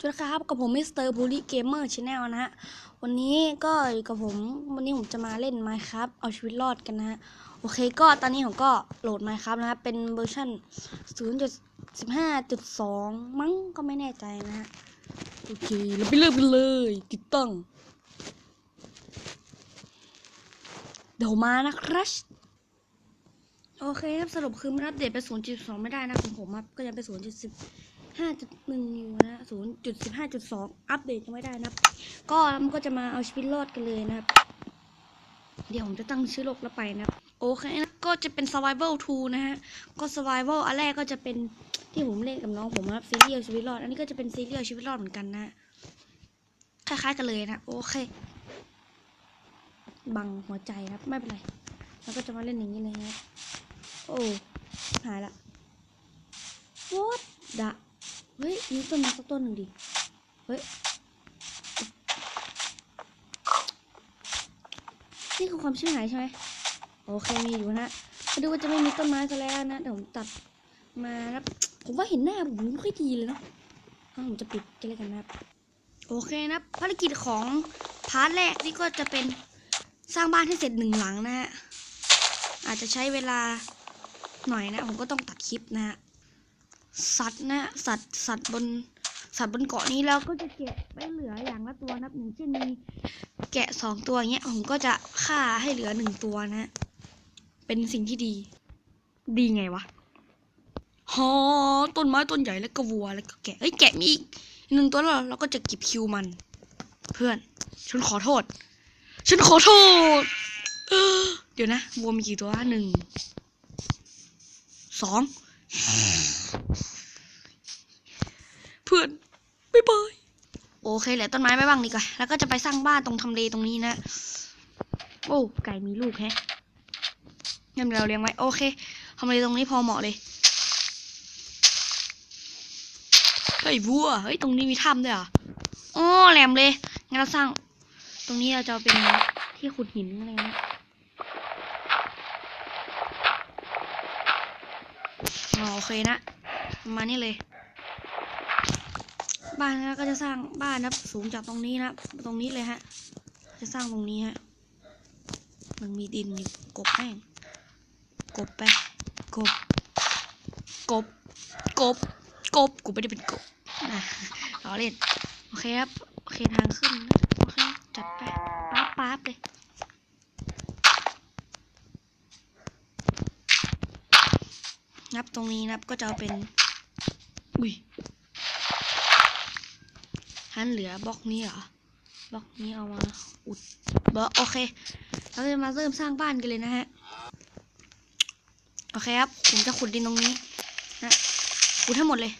สวัสดีครับกับผมมิสเตอร์บูลี่เกมเมอร์ชาแนลนะฮะ วันนี้ก็อยู่กับผมวันนี้ผมจะมาเล่น Minecraft เอาชีวิตรอดกันนะฮะ โอเคก็ตอนนี้ผมก็โหลด Minecraft นะฮะ เป็นเวอร์ชัน0.15.2 มั้งก็ไม่แน่ใจนะฮะ โอเค เราไปเริ่มกันเลยติดตั้ง เดี๋ยวมานะครับโอเคครับ สรุปคือมันอัปเดตไป 0.2 ไม่ได้นะของผมก็ยังไป0.10 5.1อยู่นะ0.15.2 อัปเดตยังไม่ได้นะครับ ก็มันก็จะมาเอาชีวิตรอดกันเลยนะครับ เดี๋ยวผมจะตั้งชื่อโลกแล้วไปนะครับ โอเคนะก็จะเป็น survival 2 นะฮะ ก็ survival อันแรกก็จะเป็นที่ผมเล่นกับน้องผมนะครับซีรีส์เอาชีวิตรอด อันนี้ก็จะเป็นซีรีส์เอาชีวิตรอดเหมือนกันนะ คล้ายๆกันเลยนะ โอเค บังหัวใจครับ ไม่เป็นไร แล้วก็จะมาเล่นอย่างนี้เลยนะ โอ้ หายละ what ดะ เฮ้ยมีต้นไม้สักต้นหนึ่งดิ เฮ้ย นี่คือความชื่อหายใช่ไหมโอเคมีอยู่นะมาดูว่าจะไม่มีต้นไม้ซะแล้วนะ เดี๋ยวผมตัดมาครับ ผมว่าเห็นหน้าผมไม่ค่อยดีเลยเนาะอะผมจะปิดกันเลยกันนะครับ โอเคนะภารกิจของพาร์ทแรกนี่ก็จะเป็นสร้างบ้านให้เสร็จหนึ่งหลังนะฮะ อาจจะใช้เวลาหน่อยนะ ผมก็ต้องตัดคลิปนะฮะ สัตว์นะสัตว์สัตว์บนสัตว์บนเกาะนี้เราก็จะเก็บไว้เหลืออย่างละตัวนะอย่างเช่นมีแกะสองตัวอย่างเงี้ยผมก็จะฆ่าให้เหลือหนึ่งตัวนะ เป็นสิ่งที่ดี ดีไงวะฮอต้นไม้ต้นใหญ่แล้วก็วัวแล้วก็แกะเอ้ยแกะมีอีกหนึ่งตัวแล้วเราก็จะเก็บคิวมัน เพื่อนฉันขอโทษฉันขอโทษเอ้อเดี๋ยวนะวัวมีกี่ตัวหนึ่งสอง เพื่อนบ๊ายบายโอเคเหลือต้นไม้ไว้บ้างดีกว่า แล้วก็จะไปสร้างบ้านตรงทำเลตรงนี้นะ โอ้ไก่มีลูกแฮะงั้นเราเลี้ยงไว้ โอเคทำเลตรงนี้พอเหมาะเลย เฮ้ยวัว เฮ้ย ตรงนี้มีถ้ำด้วยเหรออ๋อแหลมเลย งั้นเราสร้าง ตรงนี้เราจะเป็นที่ขุดหินอะไรนะอ๋ โอเคนะ มานี้เลย บ้านนะก็จะสร้างบ้านนะสูงจากตรงนี้นะ ตรงนี้เลยฮะ จะสร้างตรงนี้ฮะ มันมีดินอยู่กบแม่งกบไปกบ กบ กบ กบ กูไม่ได้เป็นกบนะล้อเล่น โอเคครับ โอเคทางขึ้นโอเคจัดไปป๊าบป๊าบเลย นับตรงนี้นับก็จะเอาเป็น อุ้ยฮันเหลือบล็อกนี้เหรอบล็อกนี้เอามาอุดบล็อกโอเค เราจะมาเริ่มสร้างบ้านกันเลยนะฮะ โอเคครับ ผมจะขุดดินตรงนี้นะขุดทั้งหมดเลย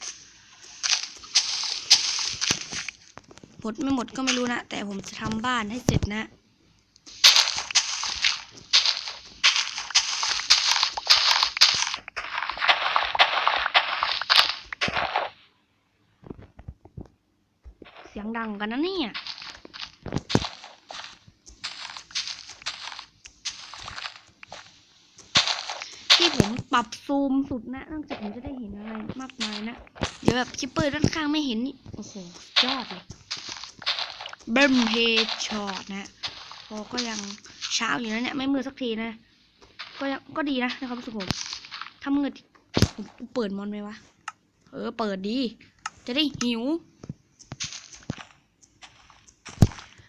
หมดไม่หมดก็ไม่รู้นะ แต่ผมจะทำบ้านให้เสร็จนะ สียงดังกันนะเนี่ยที่ผมปรับซูมสุดนะนองจากผมจะได้เห็นอะไรมากมายนะ เดี๋ยวแบบคิปเปอร์ด้านข้างไม่เห็นนี่ โอ้โห ยอดเลยเบิมเฮดช็อตนะพอก็ยังเช้าอยู่นะเนี่ย ไม่มืดสักทีนะ ก็ยังก็ดีนะนะครับสุขผมทำเงินผมเปิดมอนไหมวะ เออ เปิดดี จะได้หิว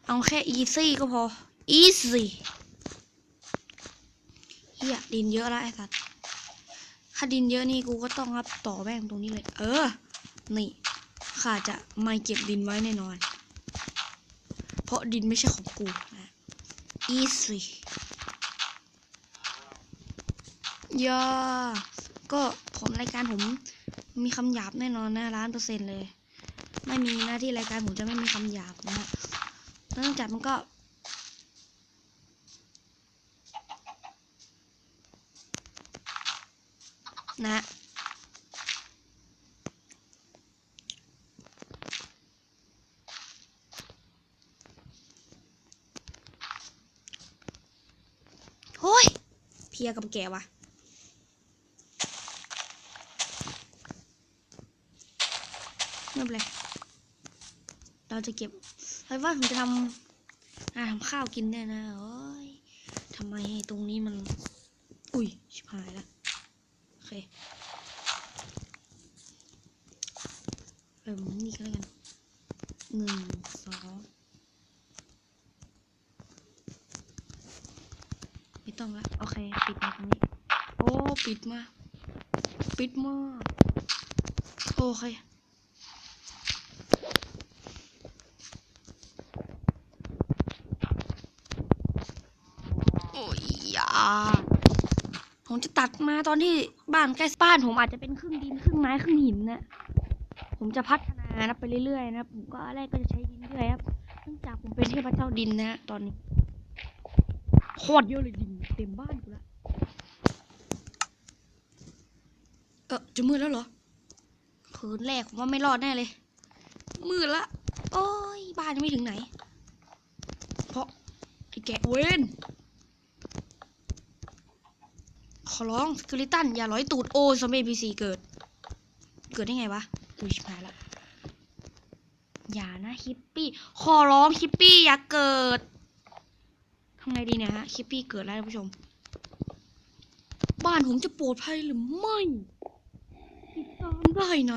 เอาแค่ easy ก็พอ easy เฮียดินเยอะแล้วไอ้สัตว์ถ้าดินเยอะนี่กูก็ต้องรับต่อแม่งตรงนี้เลย เออ นี่ข้าจะไม่เก็บดินไว้แน่นอน เพราะดินไม่ใช่ของกูนะ easy ย่าก็ผมรายการผมมีคำหยาบแน่นอนนะล้านเปอร์เซ็นต์เลย ไม่มีหน้าที่รายการผมจะไม่มีคำหยาบนะฮะ เนื่องจากมันก็ นะโอ้ย เพียกับแกวะไม่เป็นไรเราจะเก็บ ไว้ว่าผมจะทำอาทำข้าวกินเนี่ยนะโอ้ยทำไมตรงนี้มัน อุ้ยชิบหายแล้วโอเคเออนี่ก็แล้วกันหนึ่งสองไม่ต้องละโอเค ปิดมาตรงนี้ โอ้ ปิดมา ปิดมาโอเค โอ้ยอย่า ผมจะตัดมาตอนที่บ้านใกล้บ้านผมอาจจะเป็นครึ่งดินครึ่งไม้ครึ่งหินนะ ผมจะพัฒนานะไปเรื่อยๆนะผมก็แรกก็จะใช้ดินเรื่อยครับเนื่องจากผมเป็นเทพเจ้าดินนะตอนนี้โคตรเยอะเลยดินเต็มบ้านกูละเออจะมืดแล้วเหรอคืนแรกผมว่าไม่รอดแน่เลย มืดละ โอ้ยบ้านยังไม่ถึงไหน เพราะไอ้แกะเวนข อร้องสกิลิตันอย่าร้อยตูดโอ้ซอมบี้พีซีเกิด เกิดได้ไงวะอุ้ยชิบหายละอย่านะฮิปปี้ขอร้องฮิปปี้อย่าเกิดทำไงดีเนี่ยฮะฮิปปี้เกิดแล้วท่านผู้ชม บ้านผมจะปลอดภัยหรือไม่ติดตามได้ใน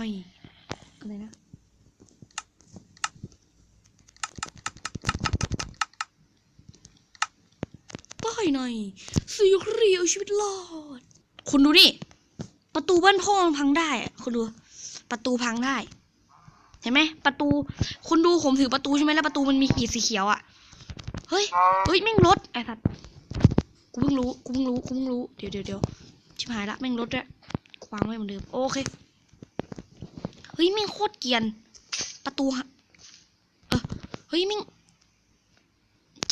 อะไรนะ ได้ในซีรีส์ชีวิตรอด คุณดูนี่ประตูบ้านพ่อพังได้คุณดูประตูพังได้ เห็นไหมประตู คุณดูผมถือประตูใช่ไหมแล้วประตูมันมีขีดสีเขียวอะ่ะเฮ้ยเฮ้ยแม่งรถไอ้สัตว์กูเพิ่งรู้กูเพิ่งรู้กูเพิ่งรู้เดี๋ยวเดี๋ยวเดี๋ยวชิบหายละแม่งรถด้วยวางไว้เหมือนเดิมโอเคเฮ้ยแม่งโคตรเกียน ประตูฮะเออเฮ้ยแม่ง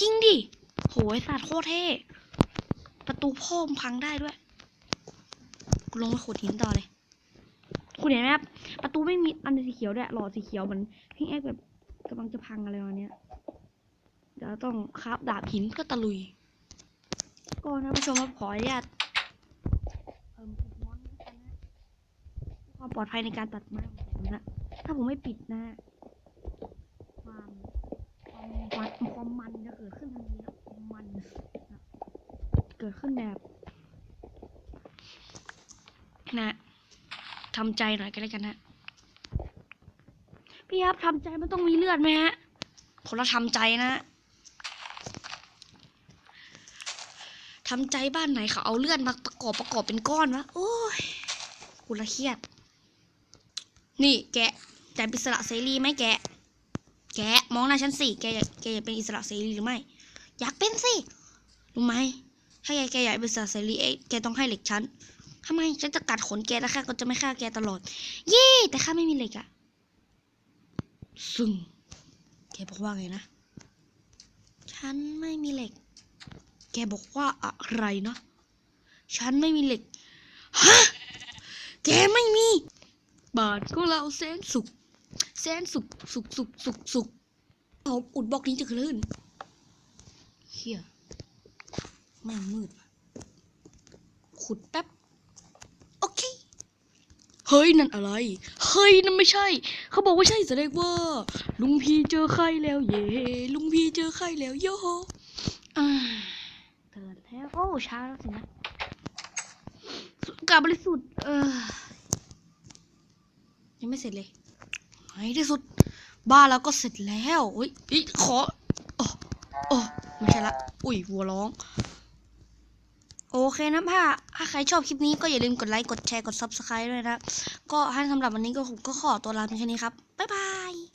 จริงดิ หยสัตว์โคตรเท่ประตูพ่อมพังได้ด้วยกูลงไปขุดหินต่อเลยคุณเห็นไหมครับประตูไม่มีอันสีเขียวด้วยหลอดสีเขียวเหมือนพี่แอ๊แบบกำลังจะพังอะไรประมาเนี้ยเดี๋ยวต้องคราบดาบหินก็ตะลุยก็นะผู้ชมครับขออนุญาตเพิ่มปิดมอนด้วยนะความปลอดภัยในการตัดไม้ของผมนะถ้าผมไม่ปิดนะความความมันความมันจะเกิดขึ้นทันทีครับความมันนะ เกิดขึ้นแบบนะทำใจหน่อยก็แล้วกันนะพี่ครับทำใจมันต้องมีเลือดไหมฮะคนละทำใจนะทำใจบ้านไหนเขาเอาเลือดมาประกอบประกอบเป็นก้อนวะโอ้ยกูละเครียดนี่แกจะเป็นอิสระเสรีไหมแก แกมองหน้าฉันสิแกแกอยากเป็นอิสระเสรีหรือไม่ อยากเป็นสิ รู้ไหม ถ้าแกแกอยากเป็นอิสระเสรีเอแกต้องให้เหล็กฉันทำไมฉันจะกัดขนแกแล้วข้าก็จะไม่ฆ่าแกตลอด เย่แต่ข้าไม่มีเหล็กอะซึ่งแกบอกว่าไงนะ ฉันไม่มีเหล็ก แกบอกว่าอะไรนะ ฉันไม่มีเหล็ก ฮะ แกไม่มี บาทก็เราแสนสุขแสนสุขสุขสุขสุขสุขเอาอุดบอกนี้จะคลื่น เฮียไม่มืด ขุดแป๊บ โอเค เฮ้ย นั่นอะไร เฮ้ย นั่นไม่ใช่ เขาบอกว่าใช่แสดงว่า ลุงพีเจอใครแล้วเย่ลุงพีเจอใครแล้วโยอ่าเตือนแล้ว โอ้ช้าแล้วสินะสุกาบริสุทธิ์เออยังไม่เสร็จเลยในที่สุด บ้านเราก็เสร็จแล้วเฮ้ยเฮ้ยขอโอ้โอ้ ไม่ใช่ละ อุ้ยวัวร้อง โอเคนะถ้าถ้าใครชอบคลิปนี้ก็อย่าลืมกดไลค์ กดแชร์ กด Subscribe ด้วยนะ ก็ให้สำหรับวันนี้ก็ผมก็ขอตัวลาเพียงแค่นี้ครับ บ๊ายบาย